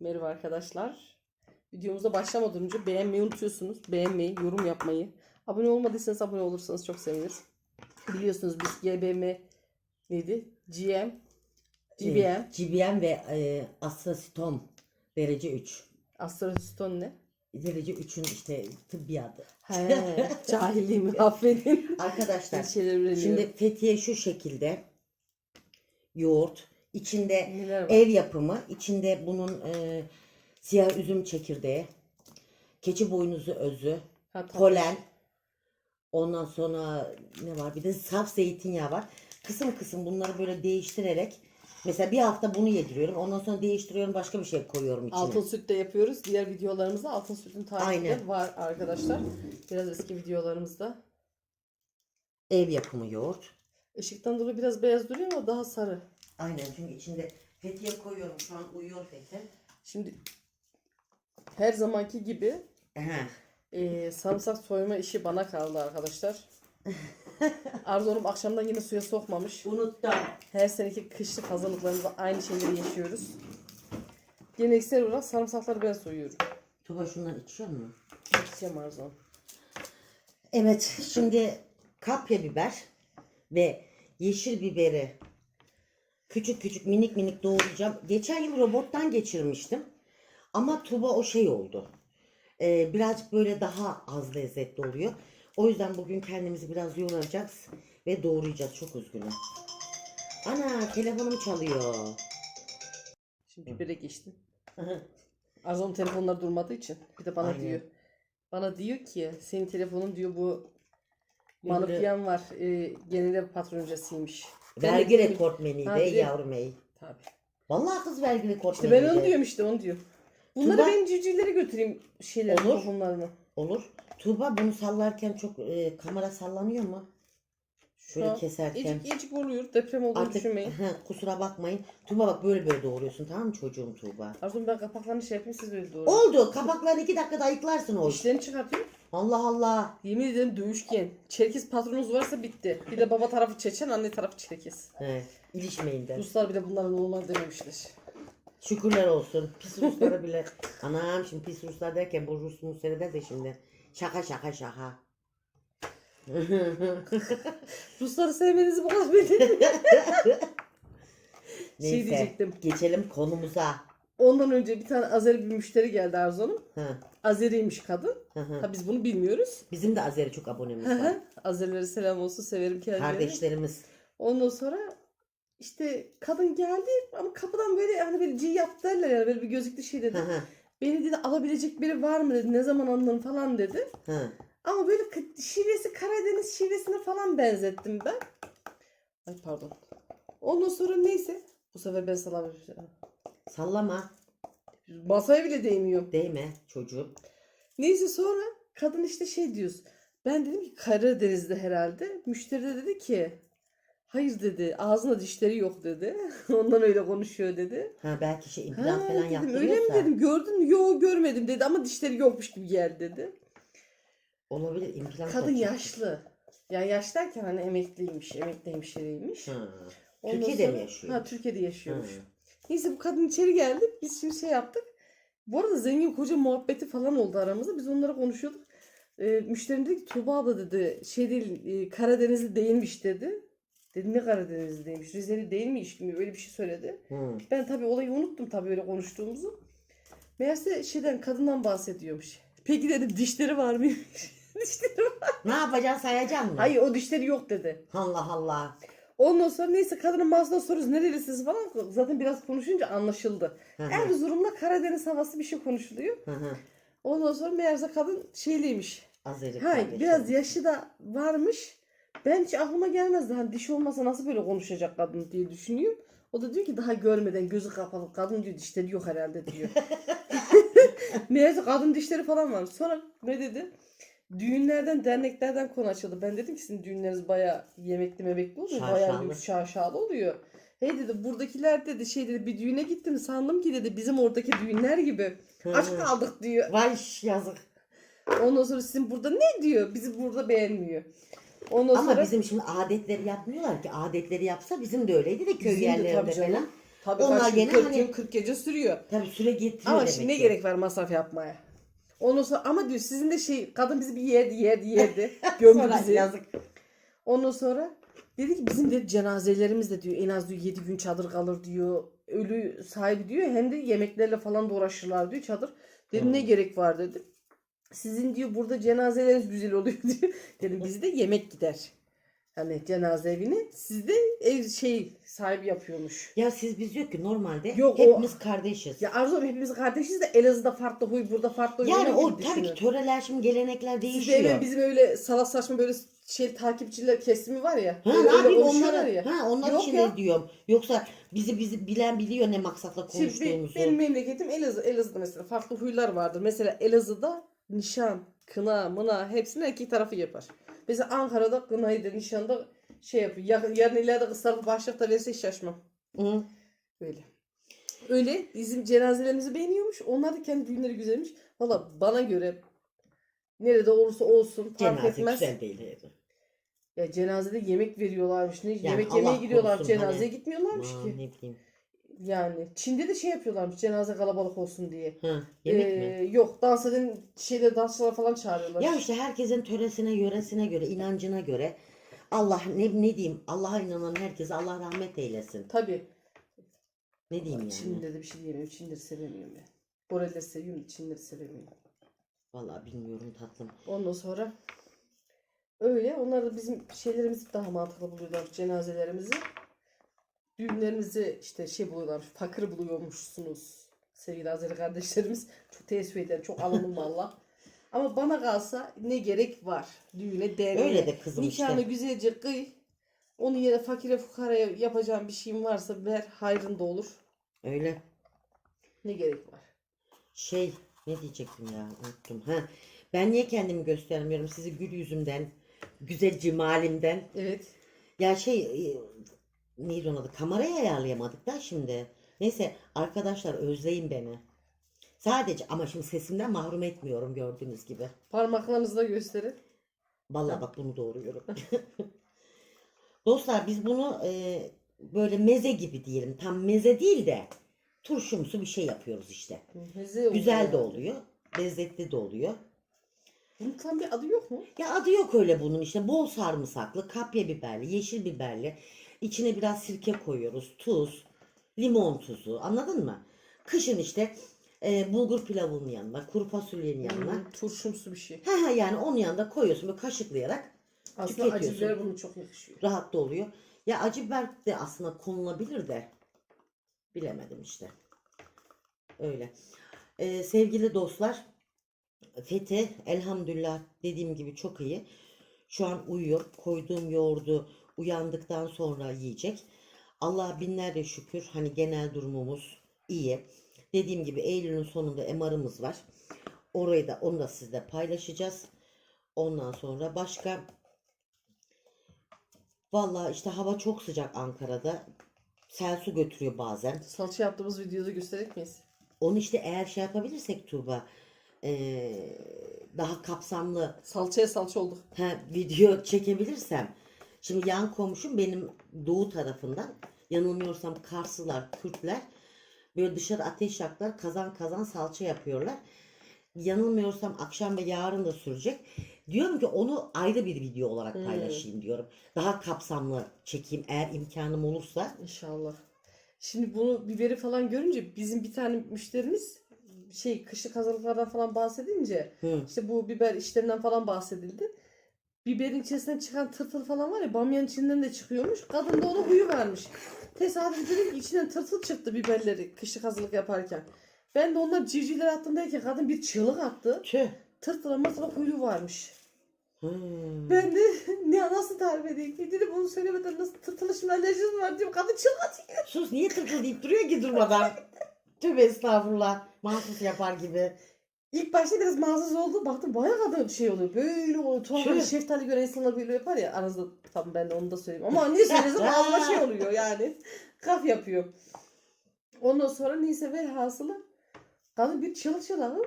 Merhaba arkadaşlar. Videomuza başlamadan önce beğenmeyi unutuyorsunuz. Beğenmeyi, yorum yapmayı. Abone olmadıysanız abone olursanız çok seviniriz. Biliyorsunuz biz GBM neydi? GM, GBM, GBM ve e, Astrasitom derece 3. Astroston ne? Derece 3'ün işte tıbbi adı. He, cahilliğimi affedin. Arkadaşlar şimdi Fethiye şu şekilde yoğurt içinde Neler var? ev yapımı içinde bunun e, siyah üzüm çekirdeği keçi boynuzu özü Ha, polen ondan sonra ne var bir de saf zeytinyağı var kısım kısım bunları böyle değiştirerek mesela bir hafta bunu yediriyorum ondan sonra değiştiriyorum başka bir şey koyuyorum içine. Altın süt de yapıyoruz. Diğer videolarımızda altın sütün tarifi var arkadaşlar. Biraz eski videolarımızda. Ev yapımı yoğurt. Işıktan dolayı biraz beyaz duruyor ama daha sarı. Aynen çünkü içinde Fethiye koyuyorum şu an uyuyor Fethiye. Şimdi her zamanki gibi Aha. Ee, sarımsak soyma işi bana kaldı arkadaşlar. Arzu Hanım akşamdan yine suya sokmamış. Unuttum. Her seneki kışlık hazırlıklarımızda aynı şeyleri yaşıyoruz. Geleneksel olarak sarımsakları ben soyuyorum. Tuba şundan içiyor mu? İçeceğim Arzu Hanım. Evet şimdi kapya biber ve yeşil biberi küçük küçük minik minik doğrayacağım. Geçen yıl robottan geçirmiştim. Ama tuba o şey oldu. Ee, birazcık böyle daha az lezzetli oluyor. O yüzden bugün kendimizi biraz yoracağız ve doğrayacağız. Çok üzgünüm. Ana telefonum çalıyor. Şimdi bibere geçtim. Arzu Hanım telefonlar durmadığı için. Bir de bana Aynen. diyor. Bana diyor ki senin telefonun diyor bu manıkyan var. E, genel ev patroncasıymış. Vergi dedim- rekortmeniyi Ha, de- yavrum ey. Tabii. Vallahi kız vergi İşte ben onu diyorum işte onu diyor. Bunları Tuba- ben civcivlere götüreyim şeyleri, Olur. tohumlarını. Olur. Tuğba bunu sallarken çok e, kamera sallanıyor mu? Şöyle Ha, keserken. Ecik oluyor. Deprem olduğunu Artık düşünmeyin. he, kusura bakmayın. Tuğba bak böyle böyle doğruyorsun tamam mı çocuğum Tuğba? Arzum ben kapaklarını şey yapayım siz böyle doğru. Oldu. Kapaklarını iki dakikada ayıklarsın o iş. İşlerini çıkartıyorum. Allah Allah. Yemin ederim dövüşken. Çerkez patronunuz varsa bitti. Bir de baba tarafı Çeçen, anne tarafı Çerkez. He, ilişmeyin de. Ruslar bile bunlara normal dememişler. Şükürler olsun. Pis Ruslara bile. Anam şimdi pis Ruslar derken bu Rus Musleri de şimdi. Şaka şaka şaka. Rusları sevmenizi bu kadar belli. Şey Neyse. diyecektim. Geçelim konumuza. Ondan önce bir tane Azeri bir müşteri geldi Arzu Hanım. Ha, Azeriymiş kadın. hı hı. Ha biz bunu bilmiyoruz. Bizim de Azeri çok abonemiz var. Azerilere selam olsun severim kendilerini. Kardeşlerimiz. Ondan sonra işte kadın geldi ama kapıdan böyle hani böyle G yaptı derler yani böyle bir gözüktü şey dedi. Hı hı. Beni dedi alabilecek biri var mı dedi. Ne zaman anlarım falan dedi. Hı. Ama böyle şivesi Karadeniz şivesine falan benzettim ben. Ay pardon. Ondan sonra neyse. Bu sefer ben salam Sallama. Masaya bile değmiyor. Değme çocuğum. Neyse sonra kadın işte şey diyoruz. Ben dedim ki Karadeniz'de herhalde. Müşteri de dedi ki hayır dedi ağzında dişleri yok dedi. Ondan öyle konuşuyor dedi. Ha belki şey implant falan dedim, öyle mi yaptırıyorsa. dedim gördün mü? Yok görmedim dedi ama dişleri yokmuş gibi geldi dedi. Olabilir implant Kadın yapacak. yaşlı. Ya yaş derken hani emekliymiş, emekli hemşireymiş. Ha. Ondan Türkiye'de mi sonra- yaşıyor? Ha Türkiye'de yaşıyormuş. Ha. Neyse bu kadın içeri geldi. Biz şimdi şey yaptık. Bu arada zengin koca muhabbeti falan oldu aramızda. Biz onlara konuşuyorduk. Ee, müşterim dedi ki Tuğba abla dedi şey değil e, Karadenizli değilmiş dedi. Dedim ne Karadenizli değilmiş Rizeli değilmiş gibi öyle bir şey söyledi. Hı. Ben tabii olayı unuttum tabii öyle konuştuğumuzu. Meğerse şeyden kadından bahsediyormuş. Peki dedim dişleri var mıymış? dişleri var. Ne yapacaksın sayacaksın mı? Hayır o dişleri yok dedi. Allah Allah. Ondan sonra neyse kadının masasına soruyoruz nerelisiniz falan. Zaten biraz konuşunca anlaşıldı. Hı hı. Erzurum'la Karadeniz havası bir şey konuşuluyor. Ondan sonra meğerse kadın şeyliymiş. Azeri kardeşim. biraz yaşı da varmış. Ben hiç aklıma gelmezdi. Hani dişi olmasa nasıl böyle konuşacak kadın diye düşünüyorum. O da diyor ki daha görmeden gözü kapalı kadın diyor dişleri yok herhalde diyor. Meğerse kadın dişleri falan var. Sonra ne dedi? Düğünlerden, derneklerden konu açıldı. Ben dedim ki sizin düğünleriniz bayağı yemekli memekli oluyor. Bayağı Şaşalı. lüks şaşalı oluyor. Hey dedi buradakiler dedi şey dedi bir düğüne gittim sandım ki dedi bizim oradaki düğünler gibi. Aç kaldık diyor. Vay yazık. Ondan sonra sizin burada ne diyor? Bizi burada beğenmiyor. Ondan Ama sonra bizim şimdi adetleri yapmıyorlar ki. Adetleri yapsa bizim de öyleydi de köy Bizim yerlerinde falan. Tabii Onlar gene 40 hani- gün 40 gece sürüyor. Tabii süre getiriyor Ama demek şimdi ne ki. gerek var masraf yapmaya? Ondan sonra ama diyor sizin de şey kadın bizi bir yerdi yerdi yerdi. Gömdü bizi. yazık. Ondan sonra dedi ki bizim de cenazelerimiz de diyor en az diyor 7 gün çadır kalır diyor. Ölü sahibi diyor hem de yemeklerle falan da uğraşırlar diyor çadır. Dedim ne Hmm. gerek var dedim. Sizin diyor burada cenazeleriniz güzel oluyor diyor. Dedim bizde yemek gider. Hani cenaze evini sizde ev şey sahibi yapıyormuş. Ya siz biz yok ki normalde Yok, o- hepimiz kardeşiz. Ya Arzu hepimiz kardeşiz de Elazığ'da farklı huy burada farklı huy. yani öyle o tabii ki töreler şimdi gelenekler Sizde değişiyor. öyle bizim öyle salak saçma böyle şey takipçiler kesimi var ya. Ha, öyle, ne yapayım konuşuyorlar onları, ya. ha, onlar Yok için ya. de diyorum. Yoksa bizi bizi bilen biliyor ne maksatla Şimdi be- konuştuğumuzu. benim memleketim Elazığ. Elazığ'da mesela farklı huylar vardır. Mesela Elazığ'da nişan, kına, mına hepsini iki tarafı yapar. Mesela Ankara'da kınayı da nişanda şey yapıyor. Ya- Yarın ileride kız tarafı başlık da verse hiç şaşmam. Hı. Öyle. Öyle bizim cenazelerimizi beğeniyormuş. Onlar da kendi düğünleri güzelmiş. Valla bana göre nerede olursa olsun fark Cenaze etmez. güzel değil. Ya cenazede yemek veriyorlarmış. Ne yemek Allah yemeye gidiyorlar. korusun Cenazeye hani. gitmiyorlarmış Aman ki. ne bileyim. Yani Çin'de de şey yapıyorlarmış cenaze kalabalık olsun diye. Ha, yemek mi? Ee, Yok dans eden şeyde dansçılar falan çağırıyorlar. Ya işte herkesin töresine, yöresine göre, inancına göre Allah ne ne diyeyim? Allah'a inanan herkese Allah rahmet eylesin. Tabii. Ne diyeyim yani? Çin'de de bir şey diyemiyorum. Çinleri sevemiyorum ben. Koreleri seviyorum da Çinleri sevemiyorum. Vallahi bilmiyorum tatlım. Ondan sonra öyle. Onlar da bizim şeylerimizi daha mantıklı buluyorlar. Cenazelerimizi. Düğünlerimizi işte şey buluyorlar. Fakir buluyormuşsunuz. Sevgili Azeri kardeşlerimiz. Çok teessüf ederim. Çok alındım valla. Ama bana kalsa ne gerek var düğüne derneğe. Öyle de kızım Nikahını işte. güzelce kıy. Onun yerine fakire fukaraya yapacağım bir şeyim varsa ver hayrında olur. Öyle Ne gerek var? şey ne diyecektim ya unuttum. Ha. Ben niye kendimi göstermiyorum sizi gül yüzümden, güzel cimalimden. Evet. Ya şey neydi onun adı? Kamerayı ayarlayamadık da şimdi. Neyse arkadaşlar özleyin beni. Sadece ama şimdi sesimden mahrum etmiyorum gördüğünüz gibi. Parmaklarınızla gösterin. Vallahi bak bunu doğruyorum. Dostlar biz bunu e, böyle meze gibi diyelim. Tam meze değil de turşumsu bir şey yapıyoruz işte. Meze Güzel oluyor. de oluyor. Lezzetli de oluyor. Bunun tam bir adı yok mu? Ya adı yok öyle bunun işte bol sarımsaklı, kapya biberli, yeşil biberli. İçine biraz sirke koyuyoruz. Tuz, limon tuzu anladın mı? Kışın işte e, bulgur pilavının yanına, kuru fasulyenin yanına. Hmm, turşumsu bir şey. Ha ha yani onun yanında koyuyorsun böyle kaşıklayarak Aslında acı biber bunu çok yakışıyor. rahat da oluyor. Ya acı biber de aslında konulabilir de bilemedim işte. Öyle. Ee, sevgili dostlar Fethi elhamdülillah dediğim gibi çok iyi. Şu an uyuyor. Koyduğum yoğurdu uyandıktan sonra yiyecek. Allah binlerce şükür hani genel durumumuz iyi. Dediğim gibi Eylül'ün sonunda MR'ımız var. Orayı da onu da sizle paylaşacağız. Ondan sonra başka Vallahi işte hava çok sıcak Ankara'da. Sel su götürüyor bazen. Salça yaptığımız videoda gösterecek miyiz? Onu işte eğer şey yapabilirsek Tuğba eee, daha kapsamlı Salçaya salça olduk. ha, video çekebilirsem. Şimdi yan komşum benim doğu tarafından yanılmıyorsam Karslılar, Kürtler böyle dışarı ateş yaklar kazan kazan salça yapıyorlar. Yanılmıyorsam akşam ve yarın da sürecek. Diyorum ki onu ayrı bir video olarak Hmm. paylaşayım diyorum. Daha kapsamlı çekeyim eğer imkanım olursa. İnşallah. Şimdi bunu biberi falan görünce bizim bir tane müşterimiz şey kışlık hazırlıklardan falan bahsedince Hı. işte bu biber işlerinden falan bahsedildi. Biberin içerisinden çıkan tırtıl falan var ya bamyanın içinden de çıkıyormuş. Kadın da ona huyu vermiş. Tesadüf dedim ki içinden tırtıl çıktı biberleri kışlık hazırlık yaparken. Ben de onlar civcivler attığındayken kadın bir çığlık attı. Tüh. Tırtıla mırtıla huyu varmış. Hmm. Ben de ne nasıl tarif edeyim ki dedim bunu söylemeden nasıl tırtıla şimdi alerjim var diyorum. Kadın çığlık atıyor. Sus niye tırtıl deyip duruyor ki durmadan? Tövbe estağfurullah. Mahsus yapar gibi. İlk başta biraz mahsus oldu. Baktım bayağı kadın şey oluyor. Böyle oluyor. Tuhaf Şöyle. şeftali gören insanlar böyle yapar ya. Aranızda tam ben de onu da söyleyeyim. Ama niye söylesem ağzıma şey oluyor yani. Kaf yapıyor. Ondan sonra neyse velhasılı kadın bir çığlık çığlık.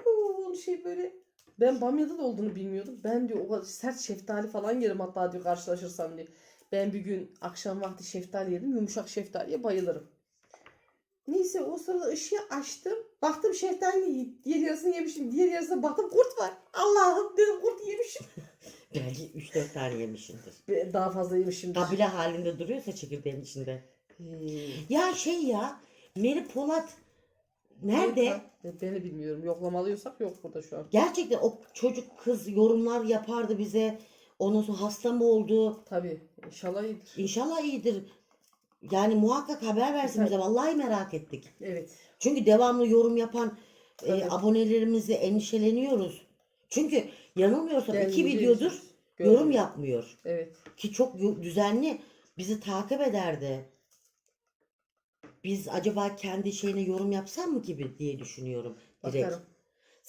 Şey böyle. Ben Bamya'da da olduğunu bilmiyordum. Ben diyor o kadar sert şeftali falan yerim hatta diyor karşılaşırsam diye. Ben bir gün akşam vakti şeftali yedim. Yumuşak şeftaliye bayılırım. Neyse o sırada ışığı açtım. Baktım şeftali diğer yarısını yemişim. Diğer yarısına baktım kurt var. Allah'ım dedim kurt yemişim. Belki 3-4 tane yemişindir. Daha fazla yemişim. Kabile halinde duruyorsa çekirdeğin içinde. Hmm. Ya şey ya Meri Polat nerede? Beni bilmiyorum. Yoklamalıyorsak yok burada şu an. Gerçekten o çocuk kız yorumlar yapardı bize. Ondan sonra hasta mı oldu? Tabii. İnşallah iyidir. İnşallah iyidir. Yani muhakkak haber versin bize. Vallahi merak ettik. Evet. Çünkü devamlı yorum yapan e, abonelerimizi endişeleniyoruz. Çünkü yanılmıyorsam iki yüzde videodur yorum yapmıyor. Evet. Ki çok yo- düzenli bizi takip ederdi. Biz acaba kendi şeyine yorum yapsam mı gibi diye düşünüyorum direkt. Bakarım.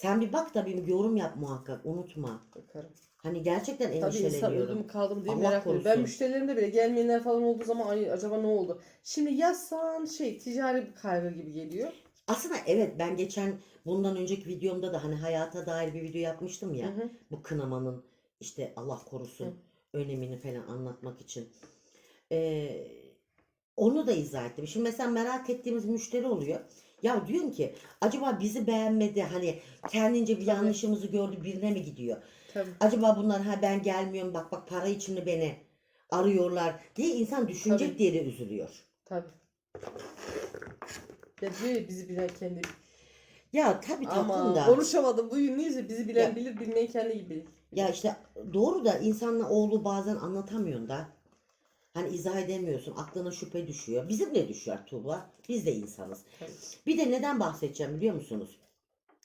Sen bir bak da bir yorum yap muhakkak unutma. Bakarım. Hani gerçekten Tabii insan endişeleniyorum. öldüm kaldım diye Allah merak ediyorum. Ben müşterilerimde bile gelmeyenler falan olduğu zaman ay acaba ne oldu? Şimdi yazsan şey ticari bir kaygı gibi geliyor. Aslında evet ben geçen bundan önceki videomda da hani hayata dair bir video yapmıştım ya. Hı hı. Bu kınamanın işte Allah korusun Hı. önemini falan anlatmak için. Ee, onu da izah ettim. Şimdi mesela merak ettiğimiz müşteri oluyor. Ya diyorum ki acaba bizi beğenmedi hani kendince bir Tabii. yanlışımızı gördü birine mi gidiyor? Tabii. Acaba bunlar ha ben gelmiyorum bak bak para için mi beni arıyorlar diye insan düşünecek Tabii. diye de üzülüyor. Tabii. Ya diyor ya bizi bilen kendi. Ya tabii tatlım Ama da. konuşamadım. Bugün neyse bizi bilen Ya. bilir bilmeyen kendi gibi bilir. Ya işte doğru da insanla oğlu bazen anlatamıyorsun da. Hani izah edemiyorsun. Aklına şüphe düşüyor. Bizim de düşüyor Tuğba. Biz de insanız. Bir de neden bahsedeceğim biliyor musunuz?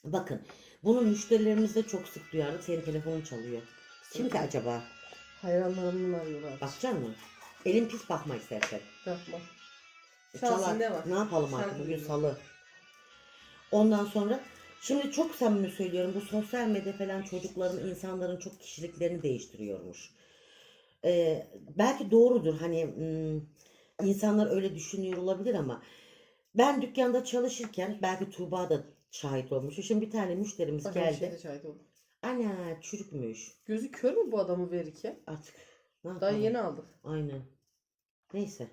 Bakın bunu müşterilerimiz de çok sık duyardık. Senin telefonun çalıyor. Kim ki acaba? Hayranlarımın arıyorlar. Bakacaksın mı? Elin pis bakma istersen. Yapma. E, çalar. ne var? Ne yapalım Sen artık bugün salı. Ondan sonra şimdi çok samimi söylüyorum bu sosyal medya falan çocukların insanların çok kişiliklerini değiştiriyormuş. Ee, belki doğrudur hani insanlar öyle düşünüyor olabilir ama ben dükkanda çalışırken belki Tuğba da şahit olmuş. Şimdi bir tane müşterimiz Bak, geldi. şeyde şahit oldum. Ana çürükmüş. Gözü kör mü bu adamı verirken? Artık ne Daha yeni aldık. Aynen. Neyse.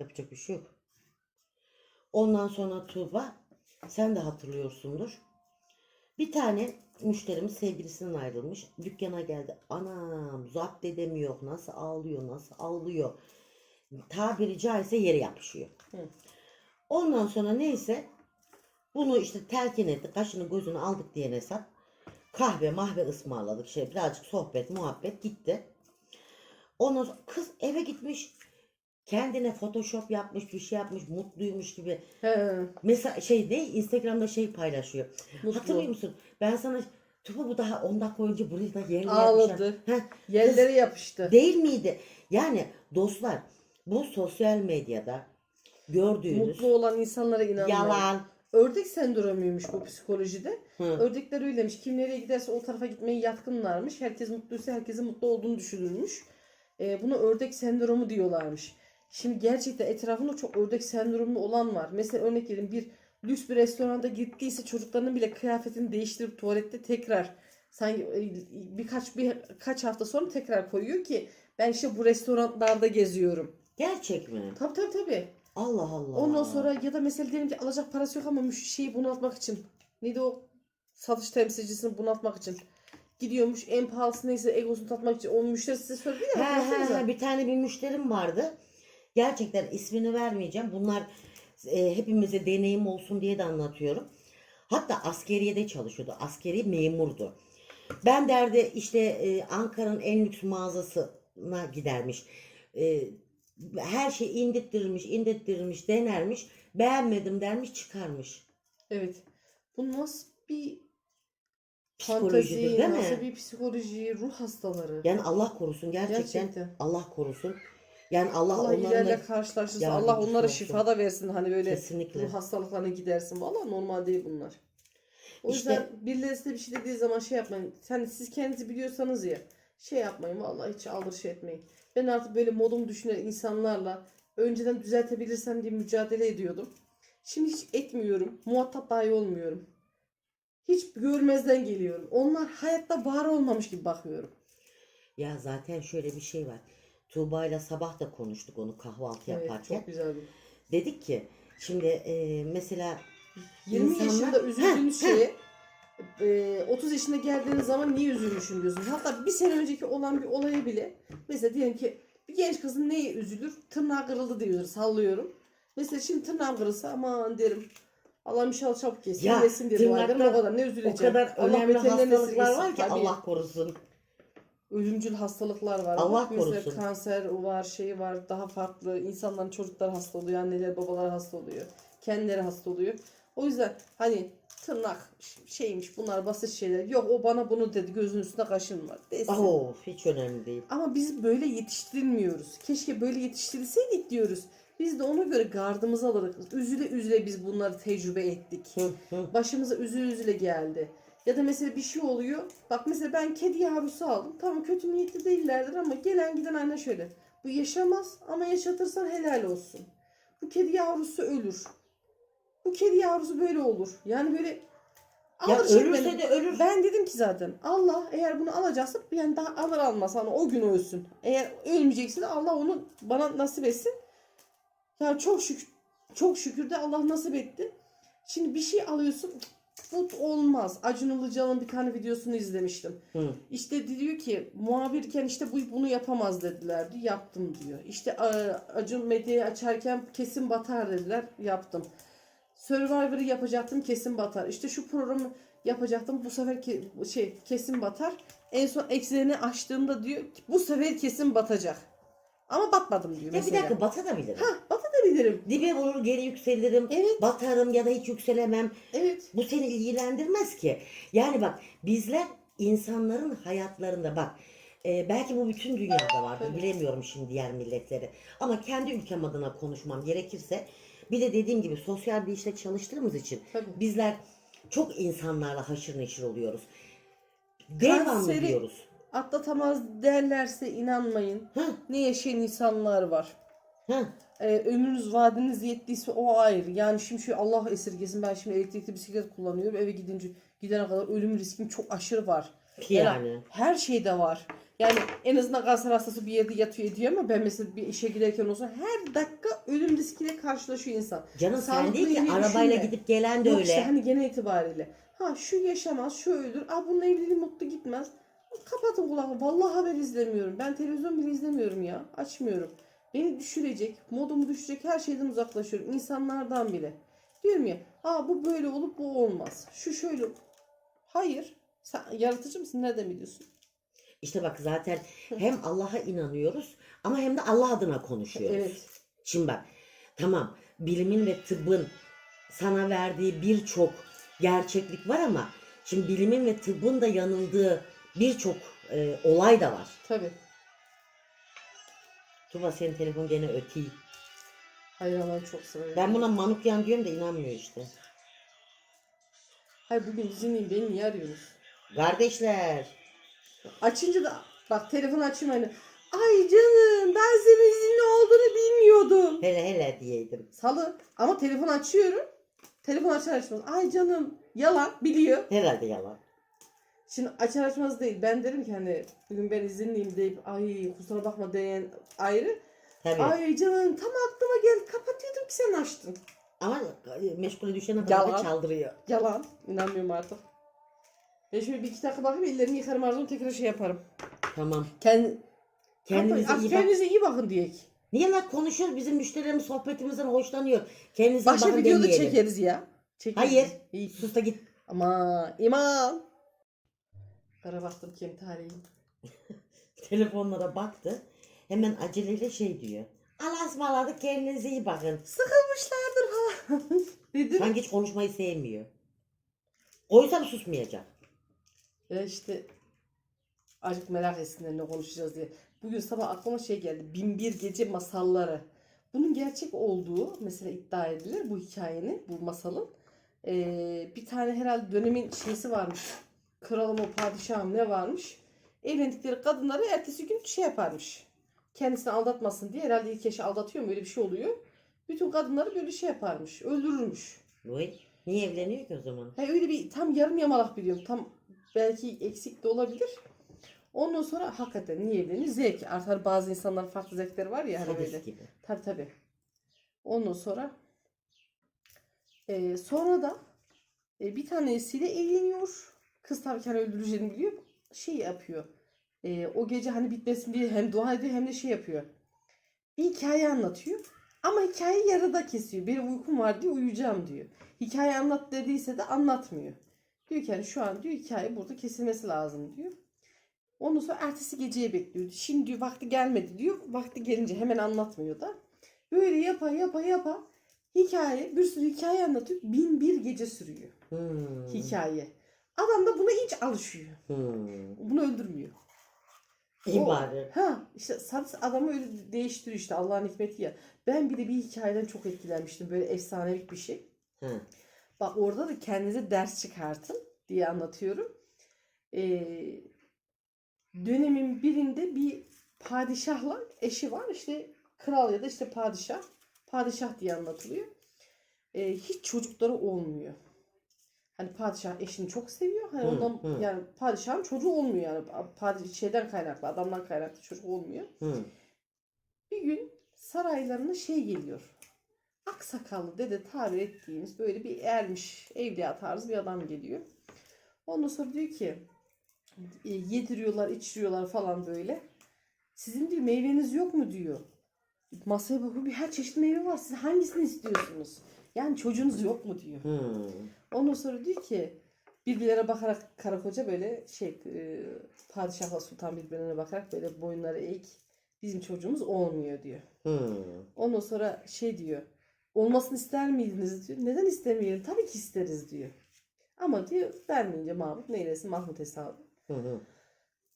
Yapacak bir şey yok. Ondan sonra Tuğba sen de hatırlıyorsundur. Bir tane müşterimiz sevgilisinden ayrılmış. Dükkana geldi. Anam zapt edemiyor. Nasıl ağlıyor nasıl ağlıyor. Tabiri caizse yere yapışıyor. Hı. Ondan sonra neyse bunu işte telkin ettik. Kaşını gözünü aldık diye hesap. Kahve mahve ısmarladık. Şey, birazcık sohbet muhabbet gitti. Ondan sonra kız eve gitmiş. Kendine photoshop yapmış bir şey yapmış mutluymuş gibi. He. Mesela şey ne Instagram'da şey paylaşıyor. Mutlu. Hatırlıyor musun? Ben sana Tuğba bu daha 10 dakika önce burayı da yerine. Ağladı. Heh, Yerlere yapıştı. değil miydi? Yani dostlar bu sosyal medyada gördüğünüz Mutlu olan insanlara inanmayın. yalan. Ördek sendromuymuş bu psikolojide. Hı. Ördekler öyleymiş. Kim nereye giderse o tarafa gitmeye yatkınlarmış. Herkes mutluysa herkesin mutlu olduğunu düşünülmüş. Ee, buna ördek sendromu diyorlarmış. Şimdi gerçekten etrafında çok ördek sendromu olan var. Mesela örnek vereyim bir lüks bir restoranda gittiyse çocuklarının bile kıyafetini değiştirip tuvalette tekrar sanki e, birkaç birkaç hafta sonra tekrar koyuyor ki ben işte bu restoranlarda geziyorum. Gerçek mi? Tabii tabii tabii. Allah Allah. Ondan sonra ya da mesela diyelim ki alacak parası yok ama şeyi bunaltmak için. Neydi o? Satış temsilcisini bunaltmak için. Gidiyormuş en pahalısı neyse egosunu tatmak için. O müşteri size söyledi ya. He, he, he, bir tane bir müşterim vardı. Gerçekten ismini vermeyeceğim. Bunlar e, hepimize deneyim olsun diye de anlatıyorum. Hatta askeriyede çalışıyordu. Askeri memurdu. Ben derdi işte e, Ankara'nın en lüks mağazasına gidermiş. E, her şey indirttirilmiş, indirttirilmiş, denermiş. Beğenmedim dermiş, çıkarmış. Evet. Bu nasıl bir Psikolojidir fantazi, değil nasıl mi? bir psikoloji, ruh hastaları. Yani Allah korusun gerçekten. Gerçekten. Allah korusun. Yani Allah, Allah onlarla karşılaşırsa yardımcısı Allah onlara olsun. şifa da versin. Hani böyle kesinlikle. ruh hastalıklarına gidersin. Valla normal değil bunlar. O İşte- yüzden birileri size bir şey dediği zaman şey yapmayın. Hani siz kendinizi biliyorsanız ya şey yapmayın. Vallahi hiç aldırış etmeyin. Ben artık böyle modumu düşünen insanlarla önceden düzeltebilirsem diye mücadele ediyordum. Şimdi hiç etmiyorum. Muhatap dahi olmuyorum. Hiç görmezden geliyorum. Onlar hayatta var olmamış gibi bakıyorum. Ya zaten şöyle bir şey var. Tuğba ile sabah da konuştuk onu kahvaltı Evet, yaparken. çok güzel bu. Dedik ki Şimdi e, mesela 20 İnsanlar- yaşında üzüldüğünüz şeye e, 30 yaşına geldiğiniz zaman niye üzülmüşüm diyorsunuz. Hatta bir sene önceki olan bir olaya bile mesela diyelim ki bir genç kızın neye üzülür? Tırnağı kırıldı diye üzülür. Sallıyorum. Mesela şimdi tırnağım kırılsa aman derim. Allah inşallah çabuk kesin. Ya, yesin diye dua ederim. O kadar ne üzüleceğim. o kadar Allah önemli beterinden hastalıklar var ki. Allah korusun. Ölümcül hastalıklar var. Allah Mesela korusun. kanser var, şey var, daha farklı. insanların çocuklar hasta oluyor, anneler, babalar hasta oluyor. Kendileri hasta oluyor. O yüzden hani tırnak şeymiş bunlar basit şeyler. Yok o bana bunu dedi gözünün üstüne kaşın var desin. Of hiç önemli değil. Ama biz böyle yetiştirilmiyoruz. Keşke böyle yetiştirilseydik diyoruz. Biz de ona göre gardımızı alırız. Üzüle üzüle biz bunları tecrübe ettik. Başımıza üzüle üzüle geldi. Ya da mesela bir şey oluyor. Bak mesela ben kedi yavrusu aldım. Tamam kötü niyetli değillerdir ama gelen giden anne şöyle. Bu yaşamaz ama yaşatırsan helal olsun. Bu kedi yavrusu ölür. Bu kedi yavrusu böyle olur. Yani böyle Ya alır ölürse beni. de ölür. Ben dedim ki zaten Allah eğer bunu alacaksa yani daha alır almaz hani o gün ölsün. Eğer ölmeyecekse de Allah onu bana nasip etsin. Ya çok şükür çok şükür de Allah nasip etti. Şimdi bir şey alıyorsun bu olmaz. Acun Ilıcalı'nın bir tane videosunu izlemiştim. Hı. İşte diyor ki muhabirken işte bu bunu yapamaz dediler. diyor. Yaptım diyor. İşte e, Acun medyayı açarken kesin batar dediler. Yaptım. Survivor'ı yapacaktım kesin batar. İşte şu programı yapacaktım bu sefer ki şey kesin batar. En son eksilerini açtığımda diyor ki, bu sefer kesin batacak. Ama batmadım diyor Ya bir mesela. dakika batabilirim. Ha batabilirim. Dibe vurur geri yükselirim. Evet. Batarım ya da hiç yükselemem. Evet. Bu seni ilgilendirmez ki. Yani bak bizler insanların hayatlarında bak e, belki bu bütün dünyada vardır Tabii. bilemiyorum şimdi diğer milletleri. Ama kendi ülkem adına konuşmam gerekirse bir de dediğim gibi sosyal bir işte çalıştığımız için Tabii. bizler çok insanlarla haşır neşir oluyoruz. Devamlı Kanseri- diyoruz. Atlatamaz derlerse inanmayın. Hı, Ne yaşayan insanlar var. hı. Ee, ömrünüz vadiniz yettiyse o ayrı. Yani şimdi şu Allah esirgesin ben şimdi elektrikli bisiklet kullanıyorum. Eve gidince gidene kadar ölüm riskim çok aşırı var. Yani. Her şeyde var. Yani en azından kanser hastası bir yerde yatıyor ediyor ama ben mesela bir işe giderken olsun her dakika ölüm riskiyle karşılaşıyor insan. Canım sen Sağlıklı değil ki arabayla düşünme. gidip gelen de Yok öyle. işte hani genel itibariyle. Ha şu yaşamaz, şu ölür. Aa bununla evliliği mutlu gitmez. Kapatın kulağımı. Vallahi haber izlemiyorum. Ben televizyon bile izlemiyorum ya. Açmıyorum. Beni düşürecek, modumu düşürecek her şeyden uzaklaşıyorum. İnsanlardan bile. Diyorum ya, aa bu böyle olup bu olmaz. Şu şöyle. Hayır. Sen yaratıcı mısın? Nereden biliyorsun? İşte bak zaten hem Allah'a inanıyoruz ama hem de Allah adına konuşuyoruz. Evet. Şimdi bak tamam bilimin ve tıbbın sana verdiği birçok gerçeklik var ama şimdi bilimin ve tıbbın da yanıldığı birçok e, olay da var. Tabii. Tuba senin telefon gene ötüyor. Hayır ama çok severim. Ben buna manukyan diyorum da inanmıyor işte. Hayır bugün izinliyim. Beni niye arıyorsunuz? Kardeşler. Açınca da bak telefonu açayım hani. Ay canım ben senin izinli olduğunu bilmiyordum. Hele hele diyeydim. Salı ama telefon açıyorum. Telefon açar açmaz. Ay canım yalan biliyor. Herhalde yalan. Şimdi açar açmaz değil. Ben derim ki hani bugün ben izinliyim deyip ay kusura bakma diyen ayrı. Tabii. Ay canım tam aklıma geldi kapatıyordum ki sen açtın. Ama meşgule düşene kadar da Yalan. çaldırıyor. Yalan. İnanmıyorum artık. Ben şöyle bir iki dakika bakayım ellerimi yıkarım ardından tekrar şey yaparım. Tamam. Kendi, Kendinize iyi bak. kendinize iyi bakın diyek. Niye lan konuşuyoruz? Bizim müşterilerimiz sohbetimizden hoşlanıyor. Kendinize Başka bakın videoda demeyelim. çekeriz ya. Çekeriz. Hayır. İyi. Sus da git. Ama iman. Kara baktım kim tarihim. Telefonlara baktı. Hemen aceleyle şey diyor. Allah'a ısmarladık kendinize iyi bakın. Sıkılmışlardır ha. Dedim. Sanki hiç konuşmayı sevmiyor. Koysam susmayacak. Ya işte acık merak etsinler ne konuşacağız diye. Bugün sabah aklıma şey geldi. Binbir Gece masalları. Bunun gerçek olduğu mesela iddia edilir bu hikayenin, bu masalın. Ee, bir tane herhalde dönemin şeysi varmış. Kralım o padişahım ne varmış. Evlendikleri kadınları ertesi gün şey yaparmış. Kendisini aldatmasın diye herhalde ilk eşi aldatıyor mu öyle bir şey oluyor. Bütün kadınları böyle şey yaparmış. Öldürürmüş. Vay. Niye evleniyor ki o zaman? Ha, öyle bir tam yarım yamalak biliyorum. Tam belki eksik de olabilir. Ondan sonra hakikaten niye evlenir? Zevk. Artar bazı insanların farklı zevkleri var ya hani böyle. Gibi. Tabii tabii. Ondan sonra Ee, sonra da e, bir tanesiyle evleniyor. Kız tabii ki hani öldüreceğini biliyor. Şey yapıyor. Ee, o gece hani bitmesin diye hem dua ediyor hem de şey yapıyor. Bir hikaye anlatıyor. Ama hikayeyi yarıda kesiyor. Benim uykum var diye uyuyacağım diyor. Hikaye anlat dediyse de anlatmıyor. Diyor ki hani şu an diyor hikaye burada kesilmesi lazım diyor. Ondan sonra ertesi geceye bekliyor. Şimdi diyor vakti gelmedi diyor. Vakti gelince hemen anlatmıyor da. Böyle yapa yapa yapa hikaye bir sürü hikaye anlatıyor. Bin bir gece sürüyor Hmm. hikaye. Adam da buna hiç alışıyor. Hmm. Bunu öldürmüyor. İyi O- bari. Ha işte sadece adamı öyle değiştiriyor işte Allah'ın hikmeti ya. Ben bir de bir hikayeden çok etkilenmiştim. Böyle efsanevi bir şey. Ha. Bak orada da kendinize ders çıkartın diye anlatıyorum. Ee, dönemin birinde bir padişahla eşi var. İşte kral ya da işte padişah. Padişah diye anlatılıyor. Ee, hiç çocukları olmuyor. Hani padişah eşini çok seviyor. Hani Hı, ondan hı. yani padişahın çocuğu olmuyor yani. Padişah şeyden kaynaklı, adamdan kaynaklı çocuk olmuyor. Hmm. Bir gün saraylarına şey geliyor. Aksakallı dede tabir ettiğimiz böyle bir ermiş evliya tarzı bir adam geliyor. Ondan sonra diyor ki e, yediriyorlar içiriyorlar falan böyle. Sizin diyor meyveniz yok mu diyor. Masaya bakıyor bir her çeşit meyve var. Siz hangisini istiyorsunuz? Yani çocuğunuz yok mu diyor. Hmm. Ondan sonra diyor ki birbirlerine bakarak karı koca böyle şey e, padişahla sultan birbirlerine bakarak böyle boyunları eğik bizim çocuğumuz olmuyor diyor. Hmm. Ondan sonra şey diyor olmasını ister miydiniz diyor. Neden istemeyelim? Tabii ki isteriz diyor. Ama diyor vermeyince Mahmut neylesin Mahmut hesabı. Hı hı.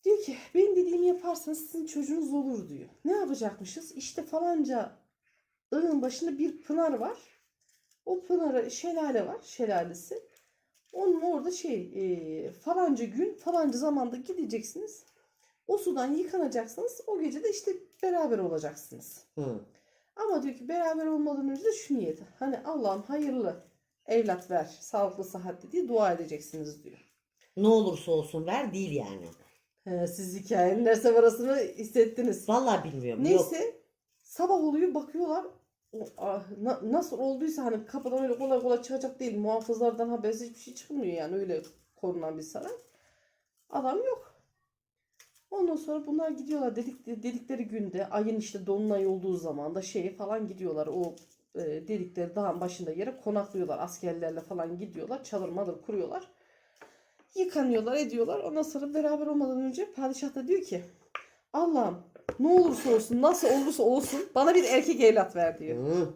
Diyor ki benim dediğimi yaparsanız sizin çocuğunuz olur diyor. Ne yapacakmışız? İşte falanca dağın başında bir pınar var. O pınara şelale var. Şelalesi. Onun orada şey e, falanca gün falanca zamanda gideceksiniz. O sudan yıkanacaksınız. O gece de işte beraber olacaksınız. Hı. Ama diyor ki beraber olmadan önce de şu niyeti. Hani Allah'ım hayırlı evlat ver. Sağlıklı sıhhatli diye dua edeceksiniz diyor. Ne olursa olsun ver değil yani. He, siz hikayenin neresi arasını hissettiniz. Vallahi bilmiyorum. Neyse Yok. sabah oluyor bakıyorlar nasıl olduysa hani kapıdan öyle kolay kolay çıkacak değil. Muhafızlardan habersiz hiçbir şey çıkmıyor yani öyle korunan bir saray. Adam yok. Ondan sonra bunlar gidiyorlar dedik, dedikleri günde ayın işte dolunay olduğu zaman da şeye falan gidiyorlar. O e, dedikleri dağın başında yere konaklıyorlar. Askerlerle falan gidiyorlar. Çadır madır kuruyorlar. Yıkanıyorlar ediyorlar. Ondan sonra beraber olmadan önce padişah da diyor ki Allah'ım ne olursa olsun nasıl olursa olsun bana bir erkek evlat ver diyor. Hı.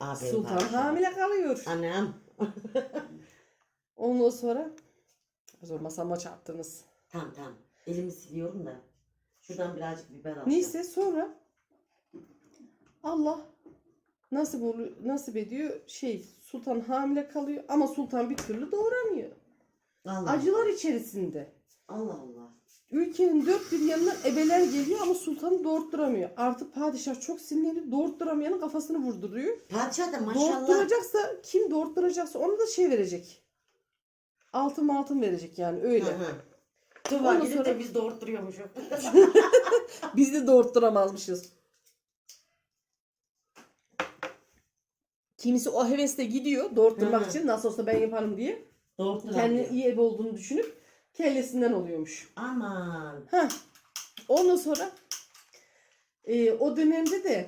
Aferin Sultan hamile kalıyor. Anam. Ondan sonra o zaman masama çarptınız. Tamam tamam. Elimi siliyorum da. Şuradan birazcık biber alacağım. Neyse sonra Allah nasip oluyor, nasip ediyor şey sultan hamile kalıyor ama sultan bir türlü doğuramıyor. Allah Acılar içerisinde. Allah. Allah. Ülkenin dört bir yanına ebeler geliyor ama sultanı doğurtturamıyor. Artık padişah çok sinirli doğurtturamayanın kafasını vurduruyor. Padişah da maşallah. Doğurtturacaksa kim doğurtturacaksa ona da şey verecek. Altın altın verecek yani öyle. Hı hı. Ondan gidip sonra- de biz doğurtturuyormuşum. Biz de doğurtturamazmışız. Kimisi o hevesle gidiyor doğurtturmak Hı hı. için nasıl olsa ben yaparım diye. Doğurtturamıyor. Kendine iyi ebe olduğunu düşünüp kellesinden oluyormuş. Aman. Heh. Ondan sonra e, o dönemde de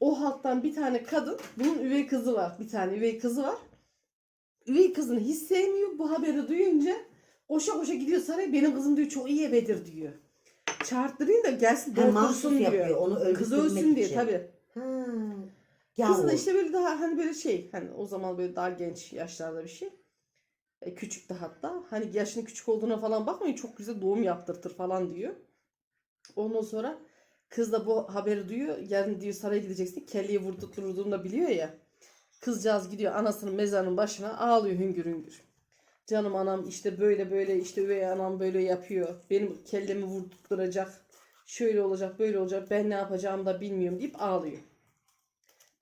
o halktan bir tane kadın, bunun üvey kızı var. Bir tane üvey kızı var. Üvey kızını hiç sevmiyor. Bu haberi duyunca koşa koşa gidiyor saraya. Benim kızım diyor çok iyi ebedir diyor. Çağırttırayım da gelsin Ha, doğurtursun diyor. yapıyor. Onu Kız öldürmek ölsün diye tabii. Ha. Kızı da işte böyle daha hani böyle şey hani o zaman böyle daha genç yaşlarda bir şey. E, küçük de hatta. Hani yaşının küçük olduğuna falan bakmayın çok güzel doğum yaptırtır falan diyor. Ondan sonra kız da bu haberi duyuyor. Yarın diyor saraya gideceksin. Kelleyi vurdurtturduğunu da biliyor ya. Kızcağız gidiyor anasının mezarının başına ağlıyor hüngür hüngür. Canım anam işte böyle böyle işte üvey anam böyle yapıyor. Benim kellemi vurdurtturacak. Şöyle olacak böyle olacak ben ne yapacağımı da bilmiyorum deyip ağlıyor.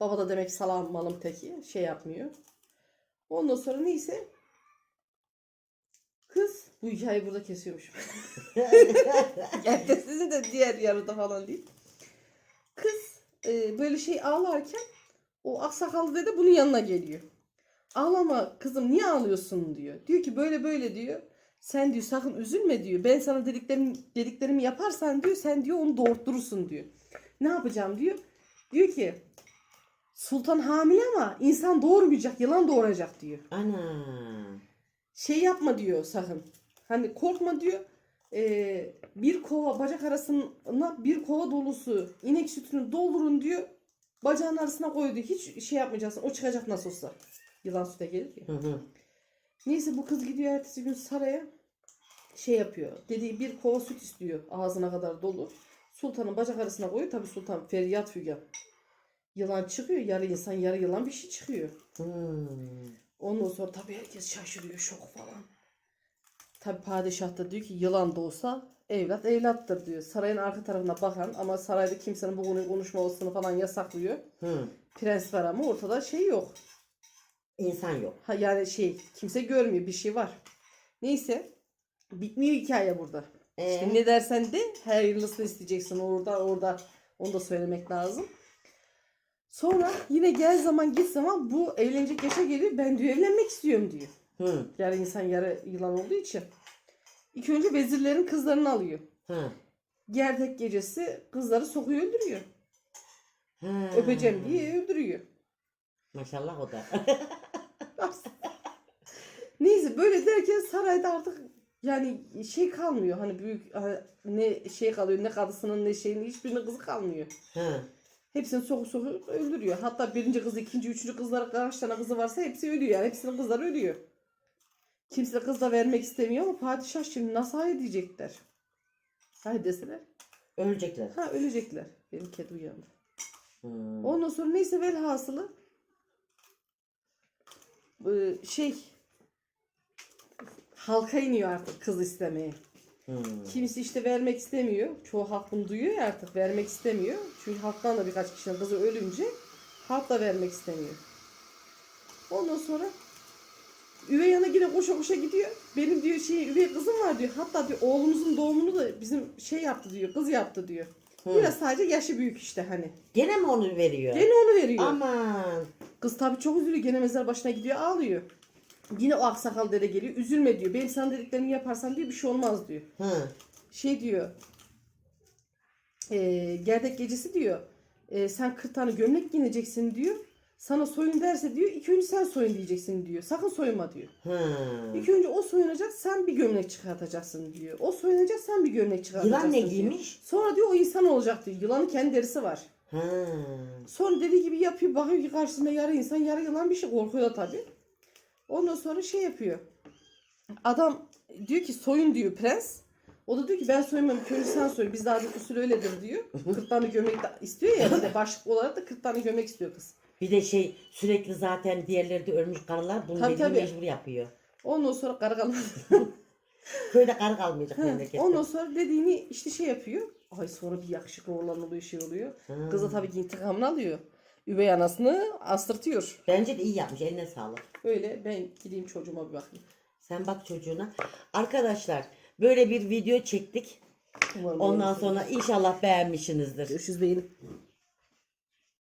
Baba da demek salam malım teki şey yapmıyor. Ondan sonra neyse kız bu hikayeyi burada kesiyormuş. Ertesi de diğer yarıda falan değil. Kız e, böyle şey ağlarken O aksakallı dede bunun yanına geliyor. Ağlama kızım niye ağlıyorsun diyor. Diyor ki böyle böyle diyor. Sen diyor sakın üzülme diyor. Ben sana dediklerim, dediklerimi yaparsan diyor sen diyor onu doğurtturursun diyor. Ne yapacağım diyor. Diyor ki sultan hamile ama insan doğurmayacak yılan doğuracak diyor. Ana. Şey yapma diyor sakın. Hani korkma diyor. Ee, bir kova bacak arasına bir kova dolusu inek sütünü doldurun diyor. Bacağın arasına koy diyor. Hiç şey yapmayacaksın. O çıkacak nasıl olsa. Yılan süte gelir ya. Hı hı. Neyse bu kız gidiyor ertesi gün saraya şey yapıyor. Dediği bir kova süt istiyor ağzına kadar dolu. Sultanın bacak arasına koyuyor. Tabi sultan feryat fügan. Yılan çıkıyor. Yarı insan yarı yılan bir şey çıkıyor. Hmm. Ondan sonra tabii herkes şaşırıyor şok falan. Tabii padişah da diyor ki yılan da olsa evlat evlattır diyor. Sarayın arka tarafına bakan ama sarayda kimsenin bu konuyu konuşmamasını falan yasaklıyor. Hı. Prens var ama ortada şey yok. İnsan yok. Ha yani şey kimse görmüyor bir şey var. Neyse bitmiyor hikaye burada. Ee? İşte ne dersen de hayırlısını isteyeceksin orada orada onu da söylemek lazım. Sonra yine gel zaman git zaman bu evlenecek yaşa geliyor ben diyor evlenmek istiyorum diyor. Hı. Yarı insan yarı yılan olduğu için. İlk önce vezirlerin kızlarını alıyor. Hı. Gerdek gecesi kızları sokuyor öldürüyor. Hı. Öpeceğim diye öldürüyor. Maşallah o da. Neyse böyle derken sarayda artık yani şey kalmıyor. Hani büyük hani ne şey kalıyor ne kadısının ne şeyinin hiçbirinin kızı kalmıyor. Hı. Hepsini soku soku öldürüyor. Hatta birinci kızı, ikinci, üçüncü kızları kaç tane kızı varsa hepsi ölüyor. Yani hepsinin kızları ölüyor. Kimse kız da vermek istemiyor ama padişah şimdi nasıl hayır diyecekler. Hayır deseler. Ölecekler. Ha ölecekler. Benim kedi uyandı. Hı. Ondan sonra neyse velhasılı e, şey halka iniyor artık kız istemeye. Hı. Kimisi işte vermek istemiyor. Çoğu halk bunu duyuyor ya artık vermek istemiyor. Çünkü halktan da birkaç kişinin kızı ölünce halk da vermek istemiyor. Ondan sonra üvey ana yine koşa koşa gidiyor. Benim diyor şey üvey kızım var diyor. Hatta diyor oğlumuzun doğumunu da bizim şey yaptı diyor. Kız yaptı diyor. Hı. Biraz sadece yaşı büyük işte hani. Gene mi onu veriyor? Gene onu veriyor. Aman. Kız tabii çok üzülüyor. Gene mezar başına gidiyor ağlıyor. Yine o aksakal dede geliyor. Üzülme diyor. Benim sana dediklerimi yaparsan diyor bir şey olmaz diyor. Hı. Şey diyor. E, gerdek gecesi diyor. e, sen 40 tane gömlek giyineceksin diyor. Sana soyun derse diyor. ilk önce sen soyun diyeceksin diyor. Sakın soyunma diyor. Hı. İlk önce o soyunacak sen bir gömlek çıkartacaksın diyor. O soyunacak sen bir gömlek çıkartacaksın Yılan ne diyor. giymiş? Sonra diyor o insan olacak diyor. Yılanın kendi derisi var. Hı. Sonra dediği gibi yapıyor. Bakıyor ki karşısında yarı insan yarı yılan bir şey. Korkuyor tabii. Ondan sonra şey yapıyor. Adam diyor ki soyun diyor prens. O da diyor ki ben soymam. Önce sen soyun. Bizde adet usul öyledir diyor. 40 tane gömlek de istiyor ya. Bir de başlık olarak da 40 tane gömlek istiyor kız. Bir de şey sürekli zaten diğerleri de ölmüş karılar bunu Tabii, tabii. mecbur yapıyor. Ondan sonra kargalar. Köyde karı kalmayacak memlekette. Ondan sonra dediğini işte şey yapıyor. Ay sonra bir yakışıklı oğlan oluyor şey oluyor. Kız da tabii ki intikamını alıyor. Üvey anasını astırtıyor. Bence de iyi yapmış eline sağlık. Öyle ben gideyim çocuğuma bir bakayım. Sen bak çocuğuna. Arkadaşlar böyle bir video çektik. Umarım Ondan beğenirsiniz. sonra inşallah beğenmişsinizdir. Görüşürüz beğenin.